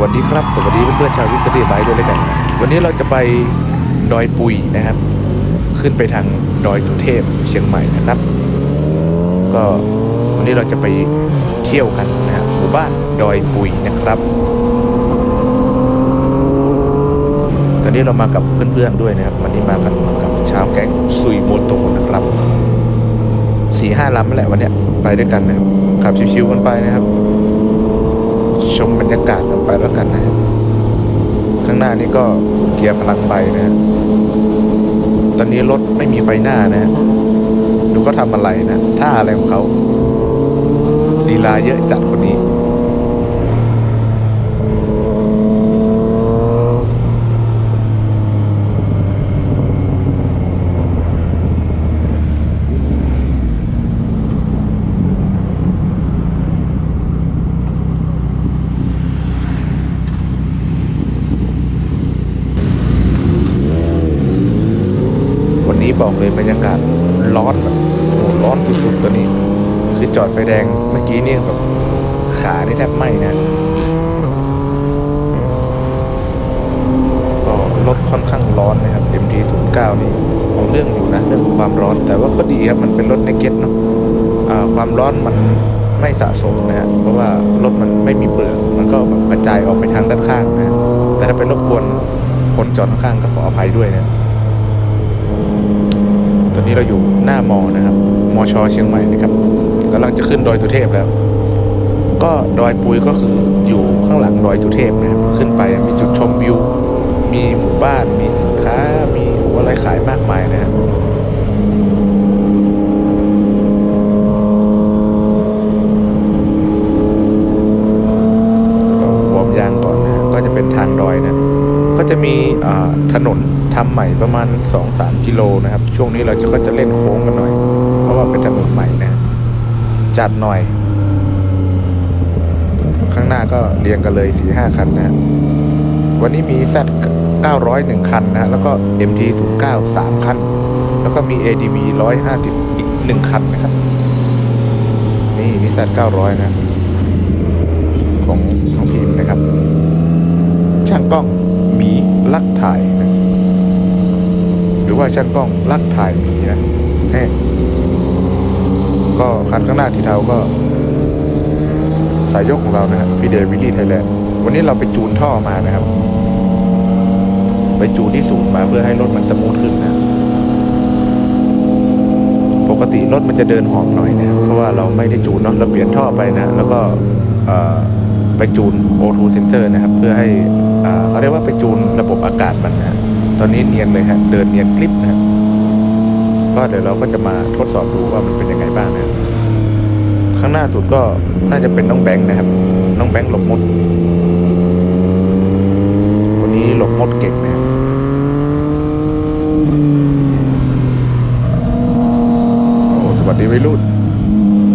วัสดีครับ สวัสดีเพื่อนๆชาววิกตอรี่ไบค์ด้วยแล้วกัน วันนี้เราจะไปดอยปุยนะครับ ขึ้นไปทางดอยสุเทพเชียงใหม่นะครับ ก็วันนี้เราจะไปเที่ยวกันนะฮะหมู่บ้านดอยปุยนะครับ ตอนนี้เรามากับเพื่อนๆด้วยนะครับ วันนี้มากันกับชาวแก๊งซุยโมโตนะครับสี่ห้าลำนั่นแหละวันนี้ไปด้วยกันนะครับขับชิวๆกันไปนะครับ ชมบรรยากาศกันไปแล้วกันนะข้างหน้านี่ก็เกียร์พลังใบนะ ตอนนี้รถไม่มีไฟหน้านะฮะดูเขาทำอะไรนะท่าอะไรของเขาลีลาเยอะจัดคนนี้ บอกเลยบรรยากาศร้อนแบบโหร้อนสุดๆตัวนี้ คือจอดไฟแดงเมื่อกี้นี่แบบขานี่แทบไหม้นะ ก็รถค่อนข้างร้อนนะครับ MT09 นี่เอาเรื่องอยู่นะเรื่องความร้อน แต่ว่าก็ดีครับมันเป็นรถในเก็ตเนาะความร้อนมันไม่สะสมนะฮะเพราะว่ารถมันไม่มีเปลือกมันก็แบบกระจายออกไปทางด้านข้างนะแต่ถ้าเป็นรบกวนคนจอดข้างก็ขออภัยด้วยนะ ตอนนี้เราอยู่หน้ามอนะครับมอชอเชียงใหม่นะครับกำลังจะขึ้นดอยตุเทพแล้ว ก็ดอยปุยก็คืออยู่ข้างหลังดอยตุเทพนะครับขึ้นไปมีจุดชมวิว มีหมู่บ้านมีสินค้ามีอะไรขายมากมายนะครับราวอร์มยางก่อนนะก็จะเป็นทางดอยนะก็จะมีถนน ทำใหม่ประมาณ 2-3 กิโลนะครับ ช่วงนี้เราจะก็จะเล่นโค้งกันหน่อย เพราะว่าเป็นถนนใหม่นะ จัดหน่อย ข้างหน้าก็เรียงกันเลย4-5คันนะวันนี้มี Z 900 1 คันนะ แล้วก็ MT 09 3 คัน แล้วก็มี ADV 150 อีก 1 คันนะครับ นี่มี Z 900 นะ ของน้องพิมพ์นะครับ ช่างกล้องมีลักถ่ายนะ รือว่าช่างกล้องลักถ่ายมีนะแน่ก็คันข้างหน้าที่เทาก็ สายยกของเรานะฮะพี่เดวิลลี่ไทยแลนด์วันนี้เราไปจูนท่อมานะครับ ไปจูนที่ศูนย์มาเพื่อให้รถมันสมูทขึ้นนะ ปกติรถมันจะเดินหอมหน่อยนะเพราะว่าเราไม่ได้จูนเนาะเราเปลี่ยนท่อไปนะ แล้วก็ไปจูน O2 sensor นะครับ เพื่อให้อ่าเขาเรียกว่าไปจูนระบบอากาศมันนะ ตอนนี้เนียนเลยฮะเดินเนียนคลิปนะก็เดี๋ยวเราก็จะมาทดสอบดูว่ามันเป็นยังไงบ้างนะข้างหน้าสุดก็น่าจะเป็นน้องแบงค์นะครับ น้องแบงค์หลบมด คนนี้หลบมดเก่งนะครับโอ้สวัสดีวัยรุ่น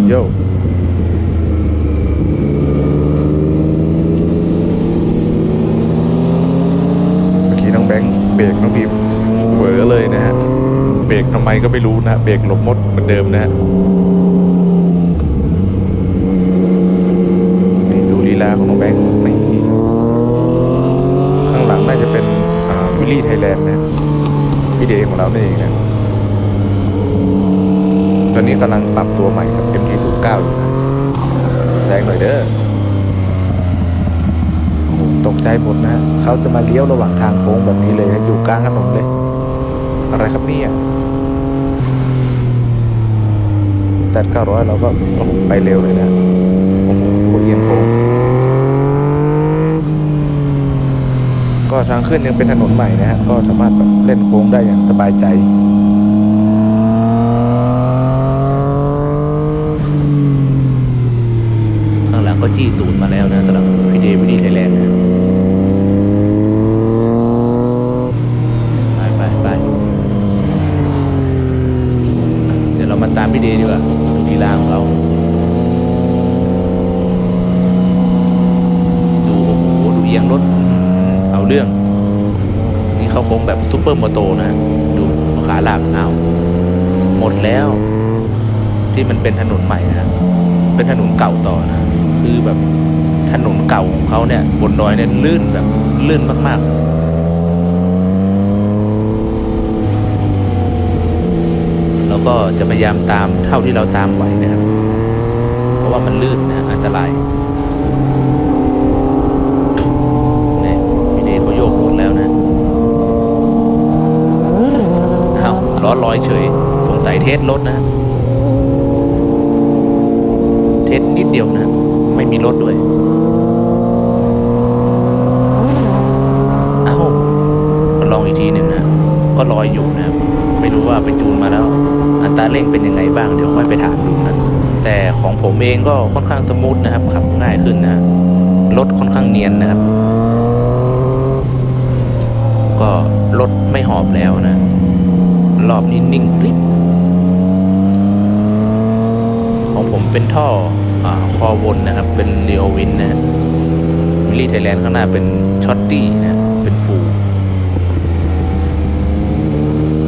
โย่เมื่อกี้น้องแบงค์เบรกน้องพิมพ์เหวอเลยนะฮะ เบร ก็ไม่รู้นะเบรกหลบมดเหมือนเดิมนะนี่ดูลีลาของน้องแบงค์นี่ข้างหลังน่าจะเป็นวิลลี่ไทยแลนด์นะพี่เดย์ของเรานี่เองนะตอนนี้กำลังปรับตัวใหม่กับ MT09 อยู่นะแซงหน่อยเด้อตกใจหมดนะเขาจะมาเลี้ยวระหว่างทางโค้งแบบนี้เลยนะอยู่กลางถนนเลย อะไรครับเนี่ย Z 900เราก็โอ้โหไปเร็วเลยนะโอ้โหดูเอียงโค้งก็ทางขึ้นยังเป็นถนนใหม่นะฮะก็สามารถแบบเล่นโค้งได้อย่างสบายใจข้างหลังก็จี้ตูนมาแล้วนะสำหรับพี่เดวิดดี้ไทยแลนด์นะไปไปไปเดี๋ยวเรามาตามพี่เดย์ดีกว่าดูลีลาของเราดูโอ้โหดูเอียงรถอื้อหือเอาเรื่อง นี่เข้าโค้งแบบซู เปอร์โมโตนะ ดูขาลากเอาหมดแล้ว ที่มันเป็นถนนใหม่นะ เป็นถนนเก่าต่อนะ คือแบบถนนเก่าของเขาเนี่ย บนดอยเนี่ยลื่นแบบลื่นมากๆแล้วก็จะพยายามตามเท่าที่เราตามไหวนะครับ เพราะว่ามันลื่นนะอันตรายพี่เดย์เขาโยกหมดแล้วนะอ้าวล้ อลอยเฉย สงสัยเทสรถนะ เทสนิดเดียวนะ ไม่มีรถด้วยเอ้าก็ลองอีกทีหนึ่งนะ ก็ลอยอยู่นะ ไม่รู้ว่าไปจูนมาแล้ว อัตราเร่งเป็นยังไงบ้างเดี๋ยวค่อยไปถามดูนะแต่ของผมเองก็ค่อนข้างสมูทนะครับขับง่ายขึ้นนะรถค่อนข้างเนียนนะครับ ก็รถไม่หอบแล้วนะ รอบนี้นิ่งกริบของผมเป็นท่ออคอวนนะครับ เป็นเรียววินนะฮะมิลลี่ไทยแลนด์ข้างหน้าเป็นช็อตตี้นะ เป็นฟู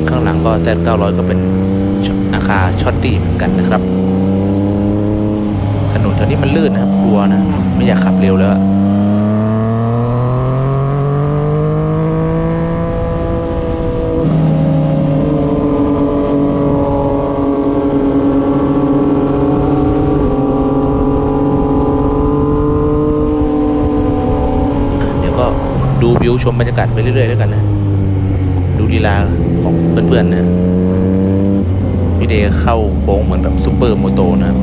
ข้างหลังก็แซดเก้าร้อยก็เป็นอาคาช็อตตี้เหมือนกันนะครับ ถนนแถวนี้มันลื่นนะครับกลัวนะ ไม่อยากขับเร็วแล้วอะอะเดี๋ยวก็ดู วิวชมบรรยากาศไปเรื่อยๆแล้วกันนะ ดูลีลาของเพื่อนๆนะพี่เดเข้าโค้งเหมือนแบบซูเปอร์โมโตนะครับ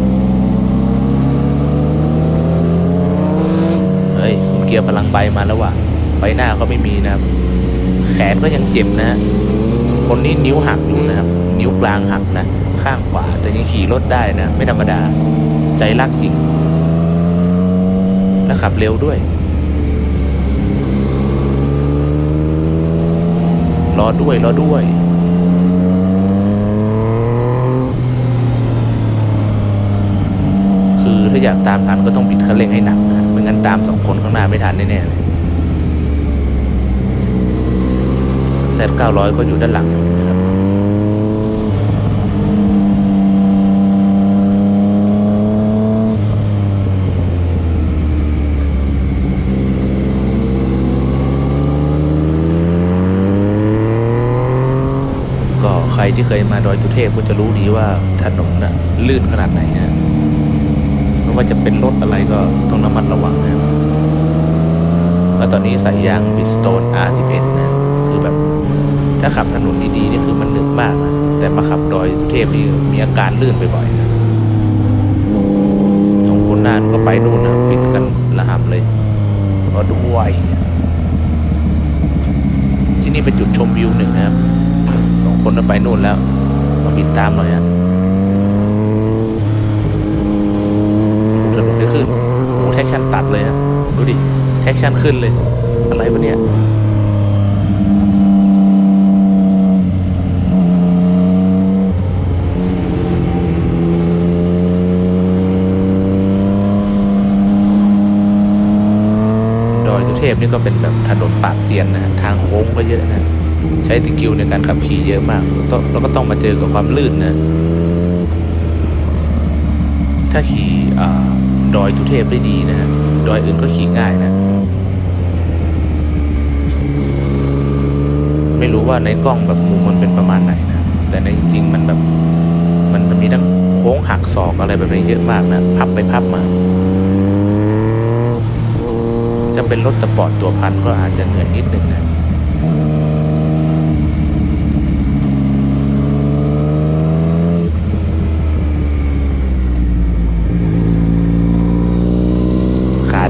เฮ้ยคุณเกียร์พลังใบมาแล้วว่ะไฟหน้าเขาไม่มีนะครับ แขนก็ยังเจ็บนะฮะคนนี้นิ้วหักอยู่นะครับ นิ้วกลางหักนะ ข้างขวาแต่ยังขี่รถได้นะ ไม่ธรรมดา ใจรักจริง และขับเร็วด้วย รอด้วยรอด้วยคือถ้าอยากตามทันก็ต้องบิดคันเร่งให้หนักนะไม่งั้นตามสองคนข้างหน้าไม่ทันแน่ๆเลยแซดเก้าร้อยก็อยู่ด้านหลังนะครับ รที่เคยมาดอยตุเทพก็จะรู้ดีว่าถนนน่ะลื่นขนาดไหนนะไม่ว่าจะเป็นรถอะไรก็ต้องระมัดระวังนะแล้วตอนนี้ใส่ยางบิสโตน R11 นะ คือแบบ ถ้าขับถนนดีๆนี่คือมันหนึบมากนะแต่มาขับดอยตุเทพนี่มีอาการลื่นบ่อยๆนะตรงคนน้าก็ไปนู่นนะปิดกันระหำเลยรอด้วยที่นี่เป็นจุดชมวิวหนึ่งนะครับ สองคนนั้นไปนู่นแล้วมาปิดตามหน่อยฮะถนนได้ขึ้นโอ้แท็กชั่นตัดเลยฮะดูดิ แท็กชั่นขึ้นเลย อะไรวะเนี่ยดอยสุเทพนี่ก็เป็นแบบถนนปากเซียนนะทางโค้งก็เยอะนะ ใช้สกิลในการขับขี่เยอะมากต้องแล้วก็ต้องมาเจอกับความลื่นนะ ถ้าขี่ดอยทุเทพได้ดีนะฮะดอยอื่นก็ขี่ง่ายนะ ไม่รู้ว่าในกล้องแบบมุมมันเป็นประมาณไหนนะ แต่ในจริงมันแบบมันมีทั้งโค้งหักศอกอะไรแบบนี้เยอะมากนะ พับไปพับมาจะเป็นรถสปอร์ตตัวพันก็อาจจะเหนื่อยนิดนึงนะ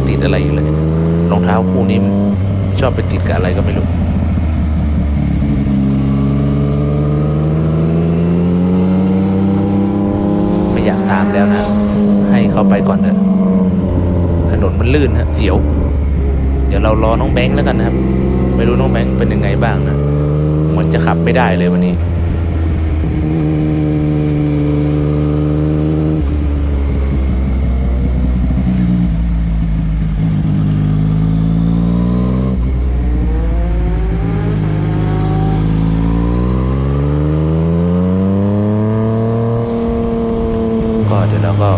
ติดอะไรอยู่เลยรองเท้าคู่นี้ชอบไปติดกับอะไรก็ไม่รู้ไม่อยากตามแล้วนะ ให้เขาไปก่อนเถอะถนนมันลื่นฮะเสียว เดี๋ยวเรารอน้องแบงค์แล้วกันนะครับ ไม่รู้น้องแบงค์เป็นยังไงบ้างนะมันจะขับไม่ได้เลยวันนี้ ก็เดี๋ยวเราก็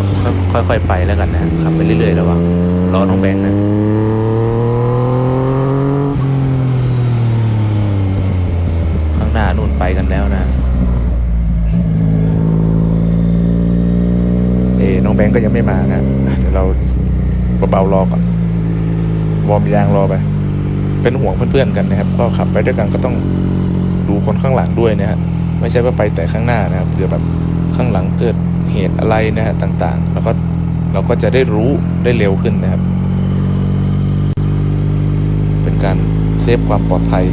ค่อยๆไปแล้วกันนะขับไปเรื่อยๆระหว่ารอน้องแบงค์นะข้างหน้านู่นไปกันแล้วนะเอ้น้องแบงก์ก็ยังไม่มานะเดี๋ยวเราเบาๆรอก่อนวอร์มยางรอไปเป็นห่วงเพื่อนๆกันนะครับ ก็ขับไปด้วยกันก็ต้องดูคนข้างหลังด้วยนะฮะไม่ใช่ว่าไปแต่ข้างหน้านะครับเผื่อแบบข้างหลังเกิดเหตุอะไรนะฮะต่างๆ แล้วก็ เราก็จะได้รู้ได้เร็วขึ้นนะครับ เป็นการเซฟความปลอดภัย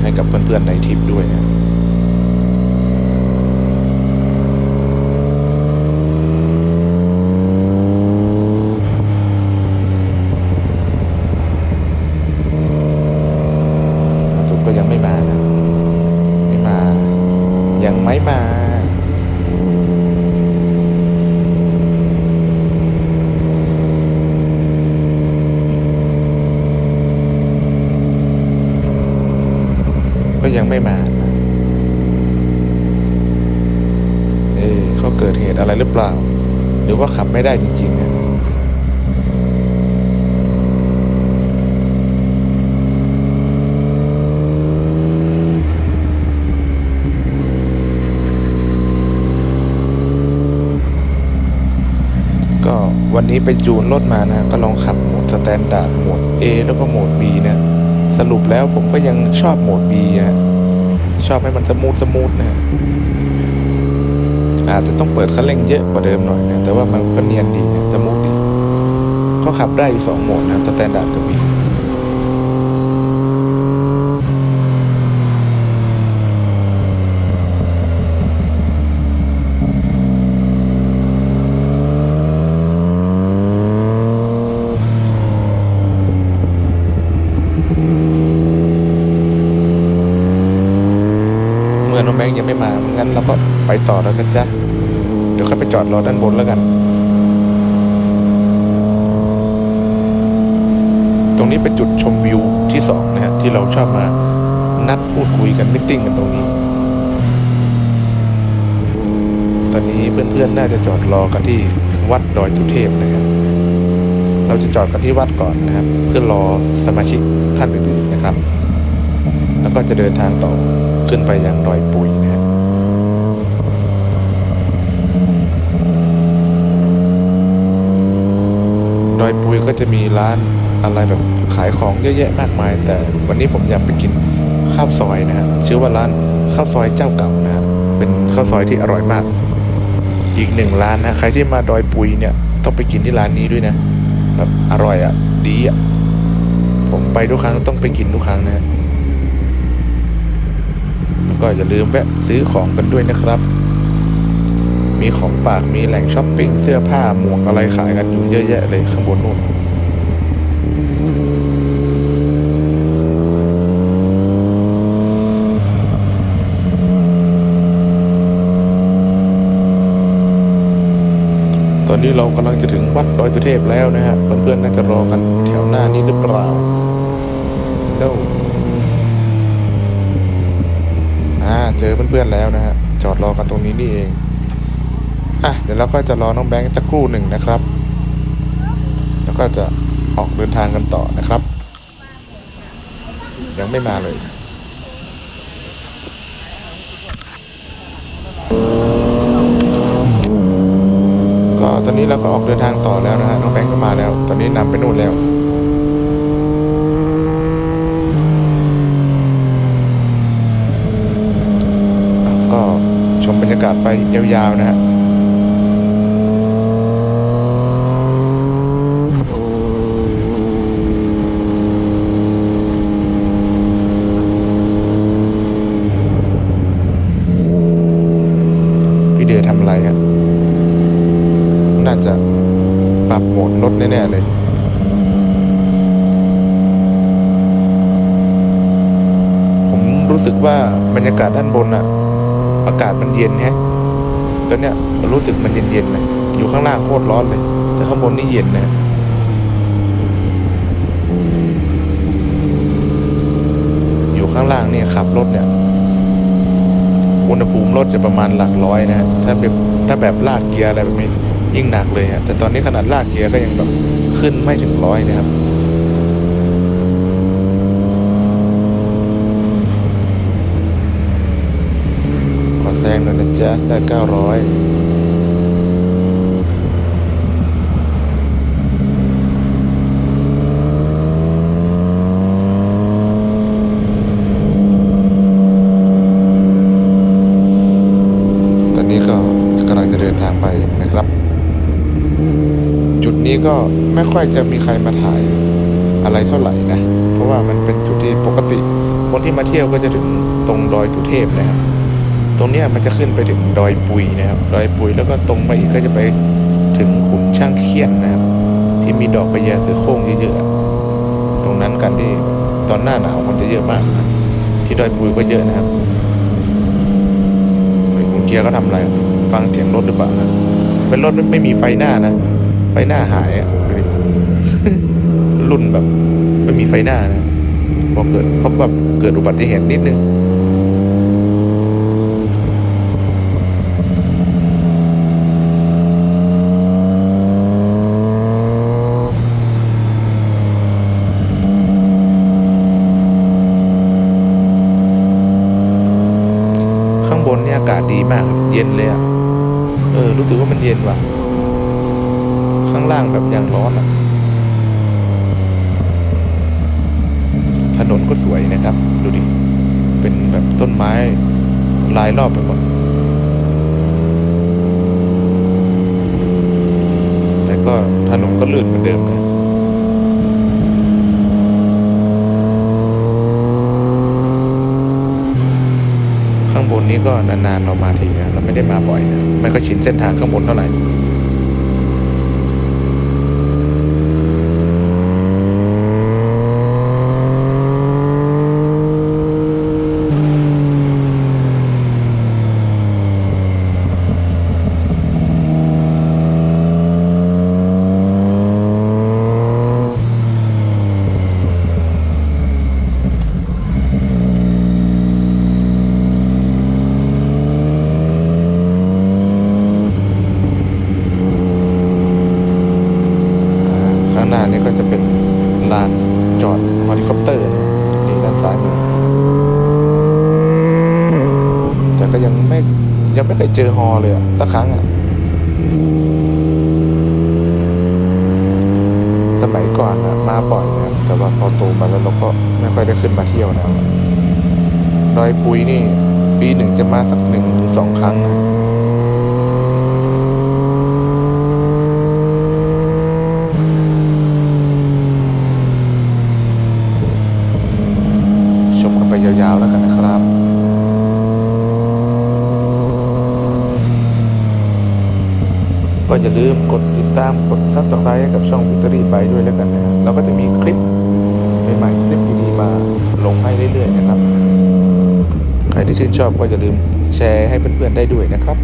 ให้กับเพื่อนๆในทริปด้วยนะ ล่าสุดก็ยังไม่มานะ ไม่มา ยังไม่มา ก็ ยังไม่มาเอ๊ะเขาเกิดเหตุอะไรหรือเปล่า หรือว่าขับไม่ได้จริงๆนะก็วันนี้ไปจูนรถมานะ ก็ลองขับโหมดสแตนดาร์ดโหมด A แล้วก็โหมด B นะ สรุปแล้วผมก็ยังชอบโหมด B นะชอบให้มันสมูทสมูทนะอาจจะต้องเปิดคันเร่งเยอะกว่าเดิมหน่อยนะแต่ว่ามันก็เนียนดีนะสมูทดีก็ขับได้อีกสองโหมดนะสแตนดาร์ดกับ B เมื่อน้องแบงค์ยังไม่มา งั้น เราก็ไปต่อแล้วนะจ๊ะ เดี๋ยวค่อยไปจอดรอด้านบนแล้วกัน ตรงนี้เป็นจุดชมวิวที่สองนะฮะที่เราชอบมานัดพูดคุยกันมิทติ้งกันตรงนี้ ตอนนี้เพื่อนๆน่าจะจอดรอกันที่วัดดอยสุเทพนะครับ เราจะจอดกันที่วัดก่อนนะครับ เพื่อรอสมาชิกท่านอื่นๆนะครับ แล้วก็จะเดินทางต่อขึ้นไปยังดอยปุยนะฮะ ดอยปุยก็จะมีร้านอะไรแบบขายของเยอะแยะมากมาย แต่วันนี้ผมอยากไปกินข้าวซอยนะฮะชื่อว่าร้านข้าวซอยเจ้าเก่านะฮะเป็นข้าวซอยที่อร่อยมาก อีกหนึ่งร้านนะใครที่มาดอยปุยเนี่ยต้องไปกินที่ร้านนี้ด้วยนะ แบบอร่อยอะดีอะผมไปทุกครั้งต้องไปกินทุกครั้งนะฮะแล้วก็อย่าลืมแวะซื้อของกันด้วยนะครับ มีของฝากมีแหล่งช้อปปิ้งเสื้อผ้าหมวกอะไรขายกันอยู่เยอะแยะเลยข้างบนนู่นตอนนี้เรากำลังจะถึงวัดดอยตุเทพแล้วนะฮะ เพื่อนๆน่าจะรอกันแถวหน้านี้หรือเปล่าเด้อ่าเจอเพื่อนๆแล้วนะฮะ จอดรอกันตรงนี้นี่เอง อะเดี๋ยวเราก็จะรอน้องแบงค์สักครู่หนึ่งนะครับ แล้วก็จะออกเดินทางกันต่อนะครับ ยังไม่มาเลยก็ตอนนี้เราก็ออกเดินทางต่อแล้วนะฮะน้องแบงค์ก็มาแล้ว ตอนนี้นำไปนู่นแล้วก็ชมบรรยากาศไปยาวๆนะฮะ พี่เดย์ทำอะไรฮะ น่าจะปรับโหมดรถแน่ๆเลย ผมรู้สึกว่าบ รยากาศด้านบนอะอากาศมันเย็นแฮะตอนเนี้ยรู้สึกมันเย็นๆนะอยู่ข้างล่างโคตรร้อนเลย แต่ข้างบนนี่เย็นนะอยู่ข้างล่างเนี่ยขับรถเนี่ยอุณหภูมิรถจะประมาณหลักร้อยนะฮะถ้าแบบถ้าแบบลากเกียร์อะไรแบบนี้ยิ่งหนักเลยฮะแต่ตอนนี้ขนาดลากเกียร์ก็ยังแบบขึ้นไม่ถึงร้อยนะครับ ขอแซ งหน่อยนะจ๊ะแซงเก้าร้อยตอนนี้ก็กำลังจะเดินทางไปนะครับ จุดนี้ก็ไม่ค่อยจะมีใครมาถ่ายอะไรเท่าไหร่นะ เพราะว่ามันเป็นจุดที่ปกติ คนที่มาเที่ยวก็จะถึงตรงดอยสุเทพนะครับ ตรงนี้มันจะขึ้นไปถึงดอยปุยนะครับ ดอยปุยแล้วก็ตรงไปอีกก็จะไปถึงขุนช่างเคียนนะครับ ที่มีดอกกระเยาเสือโคร่งเยอะๆ ตรงนั้นกันที่ตอนหน้าหนาวคนจะเยอะมากนะที่ดอยปุยก็เยอะนะครับเฮ้ยคุณเกียร์ก็ทำอะไร ฟังเสียงรถหรือเปล่านะเป็นรถไม่มีไฟหน้านะ ไฟหน้าหายอะดูดิรุ่นแบบไม่มีไฟหน้านะพอเกิดเพราะแบบเกิดอุบัติเหตุนิดนึง ข้างบนเนี่ยอากาศดีมากครับเย็นเลยอะ เออ รู้สึกว่ามันเย็นว่ะ ข้างล่างแบบอย่างร้อนอะ ถนนก็สวยนะครับ ดูดิ เป็นแบบต้นไม้ลายรอบไปหมดแต่ก็ถนนก็ลื่นเหมือนเดิมนะ ข้างบนนี้ก็นานๆเรามาทีนะเราไม่ได้มาบ่อยนะไม่ค่อยชินเส้นทางข้างบนเท่าไหร่ อ่าข้างหน้านี่ก็จะเป็นลานจอดเฮลิคอปเตอร์นะนี่ด้านซ้ายมือ แต่ ก็ยังไม่ยังไม่เคยเจอฮอเลยอะสักครั้งอะสมัยก่อนนะมาบ่อยนะแต่ว่าพอโตมาแล้วเราก็ไม่ค่อยได้ขึ้นมาเที่ยวนะดอยปุยนี่ ปีหนึ่งจะมาสักหนึ่งถึงสองครั้งนะ ชมกันไปยาวๆแล้วกันนะครับ ก็อย่า ลืมกดติดตามกดซับสไครต์กับช่องวิตอรี่ไปด้วยแล้วกันนะเราก็จะมีคลิปใหม่ๆคลิปดีๆมาลงให้เรื่อยๆนะครับ ใครที่ชื่นชอบก็อย่าลืมแชร์ให้เพื่อนๆได้ด้วยนะครับ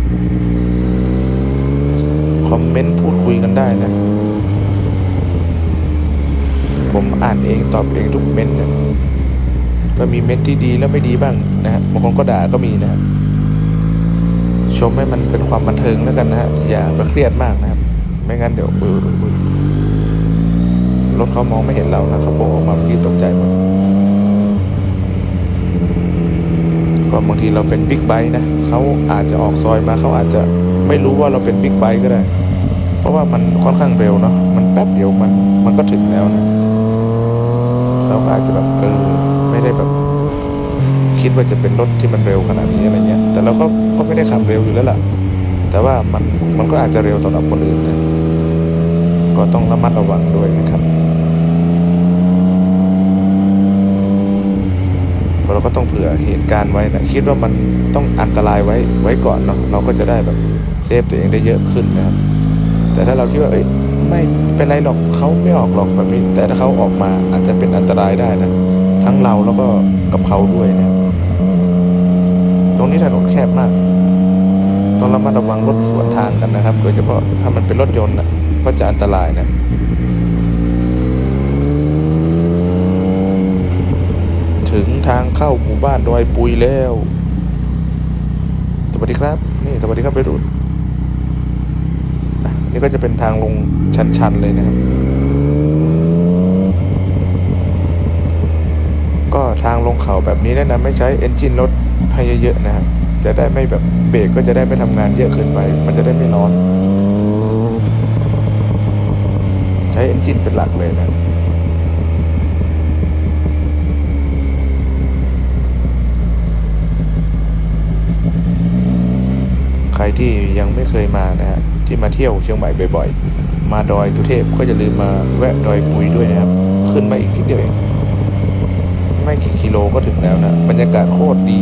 คอมเมนต์พูดคุยกันได้นะ ผมอ่านเองตอบเองทุกเม้นต์นี่ยก็มีเม้นท์ที่ดีและไม่ดีบ้างนะฮะบางคนก็ด่าก็มีนะครับ ชมให้มันเป็นความบันเทิงแล้วกันนะฮะอย่าไปเครียดมากนะครับ ไม่งั้นเดี๋ยวมือมือมือรถเขามองไม่เห็นเรานะเขาโผล่ออกมาพี่ตกใจหมดก็บางทีเราเป็นบิ๊กไบค์นะเขาอาจจะออกซอยมาเขาอาจจะไม่รู้ว่าเราเป็นบิ๊กไบค์ก็ได้ เพราะว่ามันค่อนข้างเร็วเนาะมันแป๊บเดียวมันมันก็ถึงแล้วนะเขาอาจจะแบบเออไม่ได้แบบ คิดว่าจะเป็นรถที่มันเร็วขนาดนี้อะไรเงี้ย แต่เราก็ก็ไม่ได้ขับเร็วอยู่แล้วล่ะ แต่ว่ามันมันก็อาจจะเร็วสำหรับคนอื่นนะก็ต้องระมัดระวังด้วยนะครับเราก็ต้องเผื่อเหตุการณ์ไว้นะคิดว่ามันต้องอันตรายไว้ไว้ก่อนเนาะเราก็จะได้แบบเซฟตัวเองได้เยอะขึ้นนะครับ แต่ถ้าเราคิดว่าเอ้ยไม่เป็นไรหรอกเขาไม่ออกหรอกแบบนี้แต่ถ้าเขาออกมาอาจจะเป็นอันตรายได้นะ ทั้งเราแล้วก็กับเขาด้วยนะค รงนี้ถนนแคบมาก ต้องระมัดระวังรถสวนทางกันนะครับ โดยเฉพาะถ้ามันเป็นรถยนต์นะก็จะอันตรายนะถึงทางเข้าหมู่บ้านดอยปุยแล้วสวัสดีครับ นี่สวัสดีครับไปรุ่นนี่ก็จะเป็นทางลงชันๆเลยนะครับ ก็ทางลงเขาแบบนี้แนะนำไม่ใช้เอนจินรถ ให้เยอะๆนะครับจะได้ไม่แบบเบรกก็จะได้ไม่ทำงานเยอะเกินไป มันจะได้ไม่ร้อน ใช้เอนจินเป็นหลักเลยนะใครที่ยังไม่เคยมานะฮะที่มาเที่ยวเชียงใหม่บ่อยๆ มาดอยทุเทพก็จะลืมมาแวะดอยปุยด้วยนะครับ ขึ้นมาอีกนิดเดียวเอง โลก็ถึงแล้วนะ บรรยากาศโคตรดี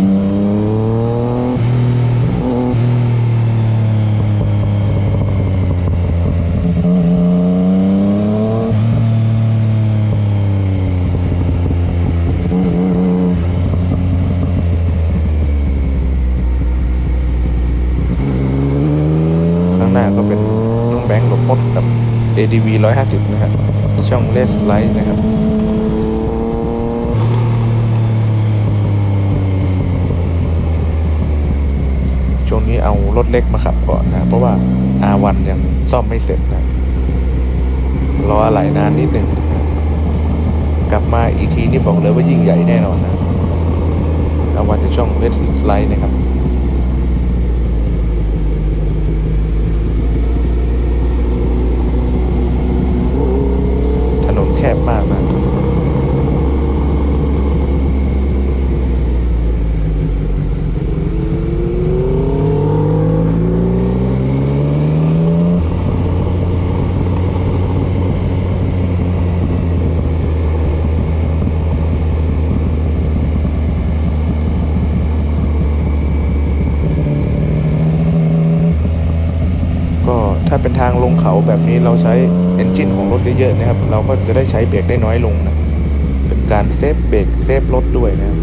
ข้างหน้าก็เป็นน้องแบงค์หลบมดกับ ADV 150 นะครับช่องเลสไลท์นะครับ ช่วงนี้เอารถเล็กมาขับก่อนนะ เพราะว่า R1 ยังซ่อมไม่เสร็จนะรออะไหล่นานนิดหนึ่งนะกลับมาอีกทีนี่บอกเลยว่ายิ่งใหญ่แน่นอนนะเอามาจากช่องเลสไลท์นะครับ ถนนแคบมากนะ ก็ถ้าเป็นทางลงเขา แบบนี้เราใช้เอนจินของรถเยอะๆนะครับ เราก็จะได้ใช้เบรกได้น้อยลงนะ เป็นการเซฟเบรกเซฟรถด้วยนะครับ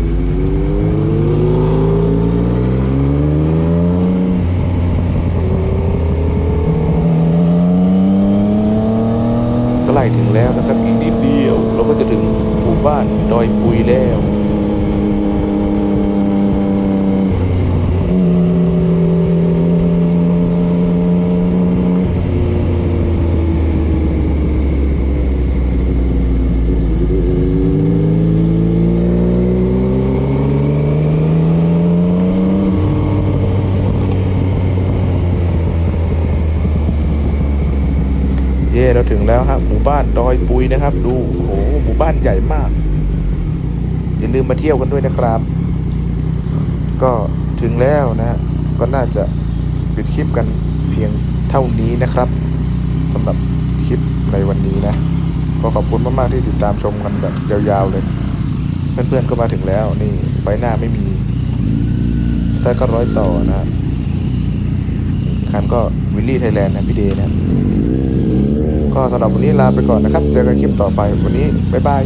ก็ไล่ถึงแล้วนะครับอีกนิดเดียว เราก็จะถึงหมู่บ้านดอยปุยแล้ว เย่เราถึงแล้วครับหมู่บ้านดอยปุยนะครับ ดูโอ้โหหมู่บ้านใหญ่มากอย่าลืมมาเที่ยวกันด้วยนะครับ ก็ถึงแล้วนะฮะก็น่าจะปิดคลิปกันเพียงเท่านี้นะครับสำหรับคลิปในวันนี้นะก็ขอบคุณมากๆที่ติดตามชมกันแบบยาวๆเลย เพื่อนๆก็มาถึงแล้ว นี่ไฟหน้าไม่มีไซส์ก็ร้อยต่อนะคันก็วิลลี่ไทยแลนด์นะพี่เดนะ ก็สำหรับวันนี้ลาไปก่อนนะครับ เจอกันคลิปต่อไปวันนี้ บ๊ายบาย